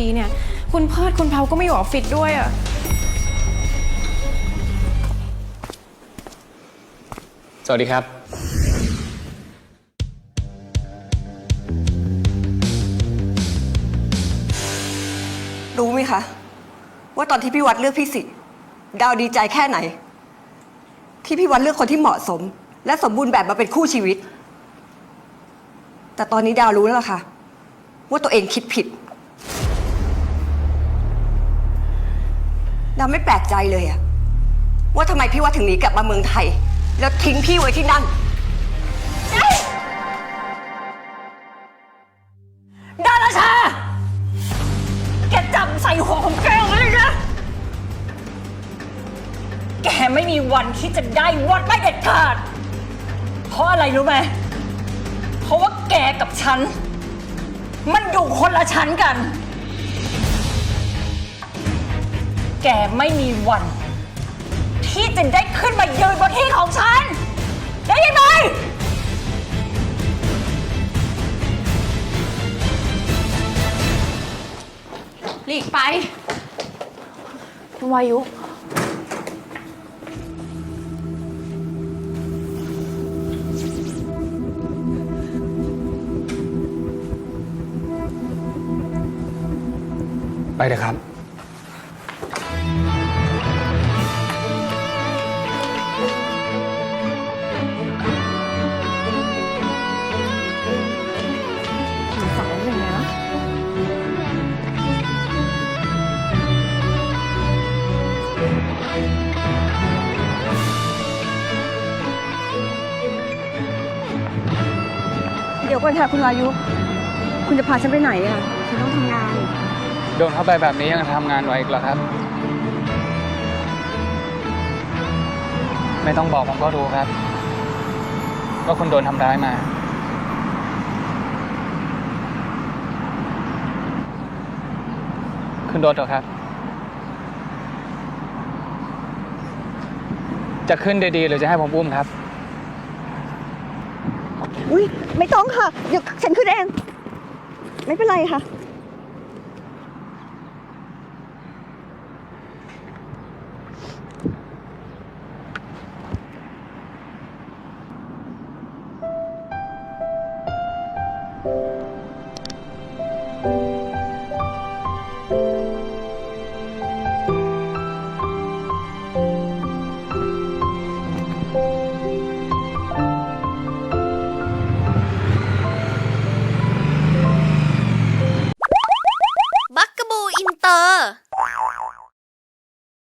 ดีเนี่ย คุณเพิดคุณเพาก็ไม่อยู่ออฟฟิศด้วยอะสวัสดีครับ รู้ไหมคะ ว่าตอนที่พี่วัดเลือกพี่สิทธิ์ดาวดีใจแค่ไหน ที่พี่วัดเลือกคนที่เหมาะสม และสมบูรณ์แบบมาเป็นคู่ชีวิต แต่ตอนนี้ดาวรู้แล้วล่ะค่ะ ว่าตัวเองคิดผิด ดาไม่แปลกใจเลยอะว่าทำไมพี่วัดถึงหนีกลับมาเมืองไทย แล้วทิ้งพี่ไว้ที่นั่น ดาราชา แกจำใส่หัวของแกไว้เลยนะ แกไม่มีวันที่จะได้วัดไม่เด็ดขาด เพราะอะไรรู้ไหม เพราะว่าแกกับฉัน มันอยู่คนละชั้นกัน แกไม่มีวัน ที่จะได้ขึ้นมายืนบนที่ของฉัน ได้ยินไหมหลีกไปวายุ ไปเถอะครับ ดี๋ยวก่อนค่ะคุณวายุ คุณจะพาฉันไปไหนอะ ฉันต้องทำงาน โดนเข้าไปแบบนี้ยังทำงานไหวอีกเหรอครับ ไม่ต้องบอกผมก็รู้ครับว่าคุณโดนทำร้ายมา คุณโดนเถอะครับ จะขึ้นดีๆหรือจะให้ผมอุ้มครับ อุ้ยไม่ต้องค่ะ เดี๋ยวฉันขึ้นเอง ไม่เป็นไรค่ะ